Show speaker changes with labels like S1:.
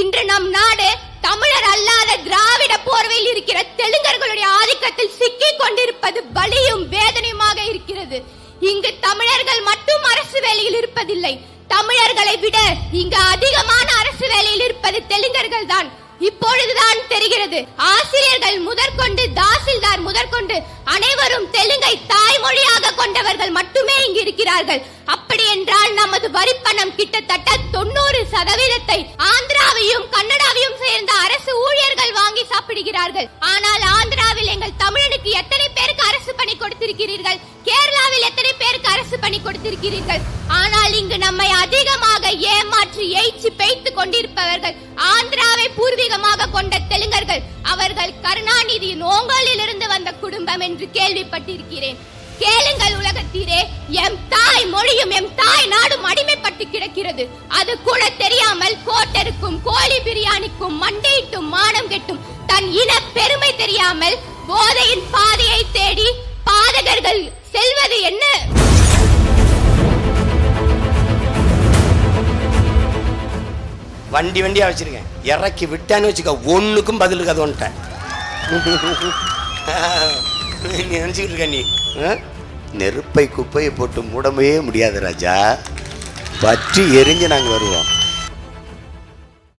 S1: இன்று நம் நாடு தமிழர் அல்லாத திராவிட போர்வையில் இருக்கிற தெலுங்கர்களுடைய ஆதிக்கத்தில் சிக்கிக் கொண்டிருப்பது வலியும் வேதனையுமாக இருக்கிறது. இங்கு தமிழர்கள் மட்டும் அரசு வேலையில் இருப்பதில்லை. தமிழர்களை விட இங்கு அதிகமான அரசு வேலையில் இருப்பது தெலுங்கர்கள் தான். இப்பொழுதுதான் தெரிகிறது. ஆசிரியர்கள் முதற்கொண்டு தாசில்தார் முதற்கொண்டு அனைவரும் தெலுங்கை தாய்மொழியாக கொண்டவர்கள் மட்டுமே இங்கு இருக்கிறார்கள். என்றால் நமது வரிப்பணம் கிட்டத்தட்ட தொண்ணூறு சதவீதத்தை ஆந்திராவையும் கன்னடாவையும் சேர்ந்த அரசு ஊழியர்கள் வாங்கி சாப்பிடுகிறார்கள். ஆனால் ஆந்திராவில் எங்கள் தமிழனுக்கு எத்தனை பேருக்கு அரசு பணி கொடுத்திருக்கிறீர்கள்? கேரளாவில் எத்தனை பேருக்கு அரசு பணி கொடுத்திருக்கிறீர்கள்? ஆனால் இங்கு நம்மை அதிகமாக ஏமாற்றி எய்ச்சி பெய்த்து கொண்டிருப்பவர்கள் ஆந்திராவை பூர்வீகமாக கொண்ட தெலுங்கர்கள். அவர்கள் கருணாநிதியின் ஓங்கலில் இருந்து வந்த குடும்பம் என்று கேள்விப்பட்டிருக்கிறேன். கேளுங்கள் உலகத்தீரே எம் தா தாய் மொழியும் எம் தாய் நாடும் அடிமைப்பட்டு கிடக்கிறது. அது கூட தெரியாமல் கோட்டருக்கும் கோழி பிரியாணிக்கும் மண்டையிட்டும் மானம் கெட்டும். தன் இன பெருமை தெரியாமல் போதையின் பாதையை தேடி பாதகர்கள் செல்வது என்ன?
S2: வண்டி வண்டியா வச்சிருக்கேன். இறக்கி விட்டான்னு வச்சுக்க ஒண்ணுக்கும் பதில் இருக்காது ஒன்ட்ட நீ நினைச்சுக்கிட்டு இருக்க நீ. நெருப்பை குப்பையை போட்டு மூடவே முடியாது ராஜா. பற்றி எரிஞ்சு நாங்கள் வருவோம்.